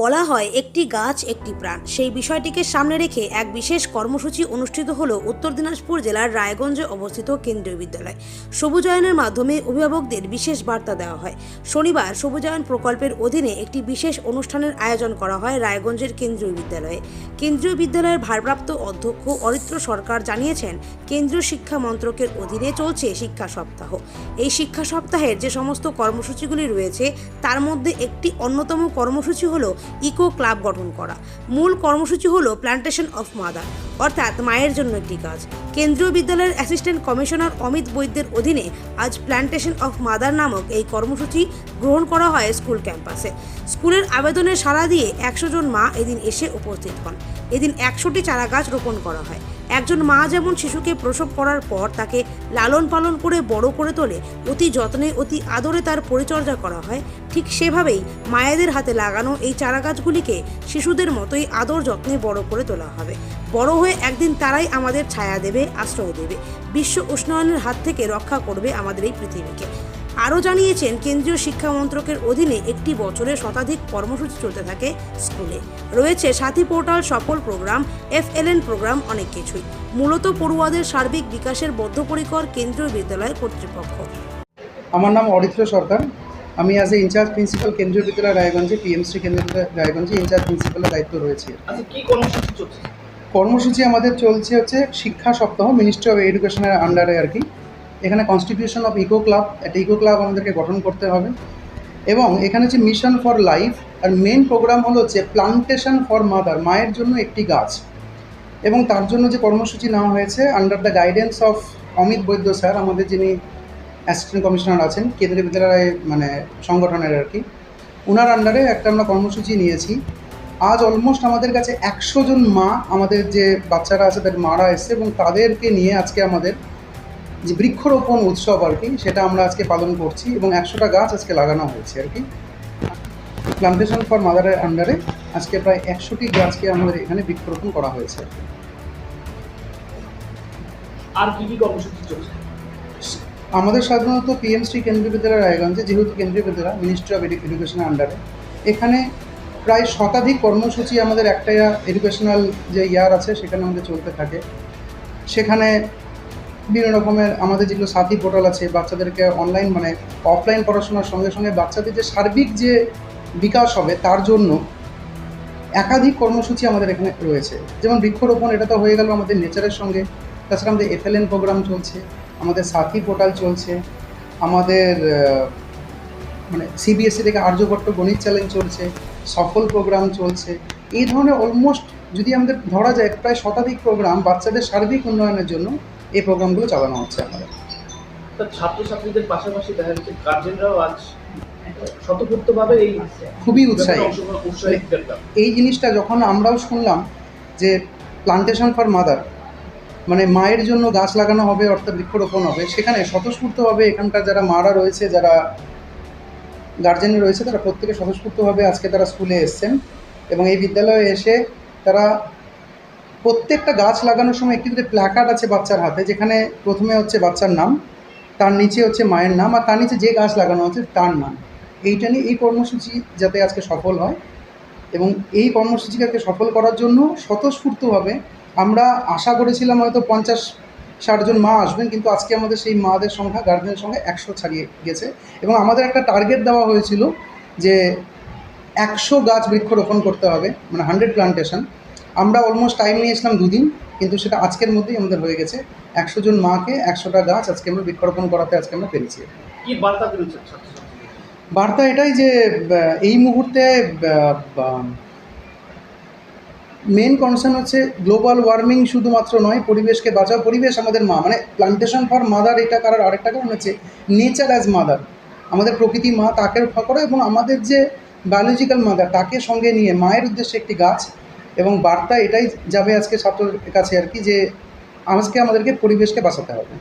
বলা হয় একটি গাছ একটি প্রাণ। সেই বিষয়টিকে সামনে রেখে এক বিশেষ কর্মসূচি অনুষ্ঠিত হল উত্তর দিনাজপুর জেলার রায়গঞ্জে অবস্থিত কেন্দ্রীয় বিদ্যালয়। সবুজায়নের মাধ্যমে অভিভাবকদের বিশেষ বার্তা দেওয়া হয়। শনিবার সবুজায়ন প্রকল্পের অধীনে একটি বিশেষ অনুষ্ঠানের আয়োজন করা হয় রায়গঞ্জের কেন্দ্রীয় বিদ্যালয়ে। কেন্দ্রীয় বিদ্যালয়ের ভারপ্রাপ্ত অধ্যক্ষ অরিত্র সরকার জানিয়েছেন, কেন্দ্রীয় শিক্ষা মন্ত্রকের অধীনে চলছে শিক্ষা সপ্তাহ। এই শিক্ষা সপ্তাহের যে সমস্ত কর্মসূচিগুলি রয়েছে, তার মধ্যে একটি অন্যতম কর্মসূচি হলো ইকো ক্লাব গঠন করা। মূল কর্মসূচি হলো প্ল্যান্টেশন অফ মাদার অর্থাৎ মায়ের জন্য একটি কাজ। কেন্দ্রীয় বিদ্যালয়ের অ্যাসিস্ট্যান্ট কমিশনার অমিত বৈদ্যের অধীনে আজ প্ল্যান্টেশন অফ মাদার নামক এই কর্মসূচি গ্রহণ করা হয় স্কুল ক্যাম্পাসে। স্কুলের আবেদনে সাড়া দিয়ে একশো জন মা এদিন এসে উপস্থিত হন। এদিন একশোটি চারা গাছ রোপণ করা হয়। একজন মা যেমন শিশুকে প্রসব করার পর তাকে লালন পালন করে বড় করে তোলে, অতি যত্নে, অতি আদরে তার পরিচর্যা করা হয়, ঠিক সেভাবেই মায়েদের হাতে লাগানো এই চারা গাছগুলিকে শিশুদের মতোই আদর যত্নে বড় করে তোলা হবে। বড় হয়ে একদিন তারাই আমাদের ছায়া দেবে আশ্রয় দেবে। বিশ্ব উষ্ণায়নের হাত থেকে রক্ষা করবে আমাদের এই পৃথিবীকে। আরও জানিয়েছেন কেন্দ্রীয় শিক্ষা মন্ত্রকের অধীনে একটি বছরে শতাধিক কর্মসূচি চলতে থাকে স্কুলে। রয়েছে সাথী পোর্টাল সফল প্রোগ্রাম এফএলএন প্রোগ্রাম অনেক কিছুই। মূলত পড়ুয়াদের সার্বিক বিকাশের বদ্ধপরিকর কেন্দ্রীয় বিদ্যালয় কর্তৃপক্ষ। আমার নাম অরিত্র সরকার। আমি অ্যাজ এ ইনচার্জ প্রিন্সিপাল কেন্দ্রীয় বিদ্যালয় রায়গঞ্জে পিএমসি কেন্দ্রীয় বিদ্যালয় রায়গঞ্জে ইনচার্জ প্রিন্সিপালের দায়িত্ব রয়েছে। আচ্ছা কি কর্মসূচি চলছে? কর্মসূচি আমাদের চলছে হচ্ছে শিক্ষা সপ্তাহ মিনিস্ট্রি অফ এডুকেশনের আন্ডারে আর কি। এখানে কনস্টিটিউশন অফ ইকো ক্লাব একটা ইকো ক্লাব আমাদেরকে গঠন করতে হবে। এবং এখানে হচ্ছে মিশন ফর লাইফ আর মেন প্রোগ্রাম হলো হচ্ছে প্লান্টেশন ফর মাদার মায়ের জন্য একটি গাছ। এবং তার জন্য যে কর্মসূচি নেওয়া হয়েছে under the guidance of Amit Baidya sir, আমাদের যিনি অ্যাসিস্ট্যান্ট কমিশনার আছেন, কেন্দ্রীয় বিদ্যালয় মানে সংগঠনের আর কি ওনার আন্ডারে একটা আমরা কর্মসূচি নিয়েছি। আজ অলমোস্ট আমাদের কাছে একশো জন মা আমাদের যে বাচ্চারা আছে তাদের মারা এসছে এবং তাদেরকে নিয়ে আজকে আমাদের যে বৃক্ষরোপণ উৎসব আর কি সেটা আমরা আজকে পালন করছি এবং একশোটা গাছ আজকে লাগানো হয়েছে আর কি। প্লান্টেশন ফর মাদারের আন্ডারে আজকে প্রায় একশোটি গাছকে আমাদের এখানে বৃক্ষরোপণ করা হয়েছে। আর কি কি কর্মসূচি চলছে? আমাদের সাধারণত পিএমসি কেন্দ্রীয় বিদ্যালয় রায়গঞ্জে যেহেতু কেন্দ্রীয় বিদ্যালয় মিনিস্ট্রি অফ এডুকেশনের আন্ডারে এখানে প্রায় শতাধিক কর্মসূচি আমাদের একটা এডুকেশনাল যে ইয়ার আছে, সেখানে আমাদের চলতে থাকে। সেখানে বিভিন্ন রকমের আমাদের যেগুলো সাথী পোর্টাল আছে, বাচ্চাদেরকে অনলাইন মানে অফলাইন পড়াশোনার সঙ্গে সঙ্গে বাচ্চাদের যে সার্বিক যে বিকাশ হবে, তার জন্য একাধিক কর্মসূচি আমাদের এখানে রয়েছে। যেমন বৃক্ষরোপণ, এটা তো হয়ে গেল আমাদের নেচারের সঙ্গে। তাছাড়া আমাদের এফএলএন প্রোগ্রাম চলছে, আমাদের সাথী পোর্টাল চলছে, আমাদের মানে সিবিএসসি E থেকে আর্যভট্ট গণিত চ্যালেঞ্জ চলছে সফল প্রোগ্রাম চলছে। এই ধরনের অলমোস্ট যদি আমাদের ধরা যায় প্রায় শতাধিক প্রোগ্রাম বাচ্চাদের সার্বিক উন্নয়নের জন্য এই প্রোগ্রামগুলো চালানো হচ্ছে আমাদের। ছাত্রছাত্রীদের পাশাপাশি দেখা যাচ্ছে গার্জেনরাও আজ স্বতঃপূর্তভাবে এই খুবই উৎসাহী। দেখলাম এই জিনিসটা যখন আমরাও শুনলাম যে প্লান্টেশন ফর মাদার মানে মায়ের জন্য গাছ লাগানো হবে অর্থাৎ বৃক্ষরোপণ হবে সেখানে স্বতঃস্ফূর্তভাবে এখানকার যারা মারা রয়েছে যারা গার্জেন রয়েছে, তারা প্রত্যেকে স্বতঃস্ফূর্তভাবে আজকে তারা স্কুলে এসছেন এবং এই বিদ্যালয়ে এসে তারা প্রত্যেকটা গাছ লাগানোর সময় একটি করে প্ল্যাকার্ড আছে বাচ্চার হাতে, যেখানে প্রথমে হচ্ছে বাচ্চার নাম, তার নিচে হচ্ছে মায়ের নাম, আর তার নিচে যে গাছ লাগানো হচ্ছে তার নাম। এইটা নিয়ে এই কর্মসূচি যাতে আজকে সফল হয় এবং এই কর্মসূচিকে সফল করার জন্য স্বতঃস্ফূর্তভাবে আমরা আশা করেছিলাম হয়তো পঞ্চাশ ষাটজন মা আসবেন কিন্তু আজকে আমাদের সেই মাদের সংখ্যা গার্জেনের সংখ্যা একশো ছাড়িয়ে গেছে। এবং আমাদের একটা টার্গেট দেওয়া হয়েছিল যে একশো গাছ বৃক্ষরোপণ করতে হবে মানে হান্ড্রেড প্লান্টেশন আমরা অলমোস্ট টাইম নিয়েছিলাম দুদিন কিন্তু সেটা আজকের মধ্যেই আমাদের হয়ে গেছে। একশো জন মাকে একশোটা গাছ আজকে আমরা বৃক্ষরোপণ করাতে আজকে আমরা পেরেছি। কি বার্তা বার্তা এটাই যে এই মুহূর্তে মেন কনসার্ন হচ্ছে গ্লোবাল ওয়ার্মিং শুধুমাত্র নয়, পরিবেশকে বাঁচাও। পরিবেশ আমাদের মা মানে প্লান্টেশন ফর মাদার এটা কারার আরেকটা কারণ হচ্ছে নেচার অ্যাজ মাদার আমাদের প্রকৃতি মা তাকে রক্ষা করো এবং আমাদের যে বায়োলজিক্যাল মাদার তাকে সঙ্গে নিয়ে মায়ের উদ্দেশ্যে একটি গাছ এবং বার্তা এটাই যাবে আজকে ছাত্রের কাছে আর কি যে আজকে আমাদেরকে পরিবেশকে বাঁচাতে হবে।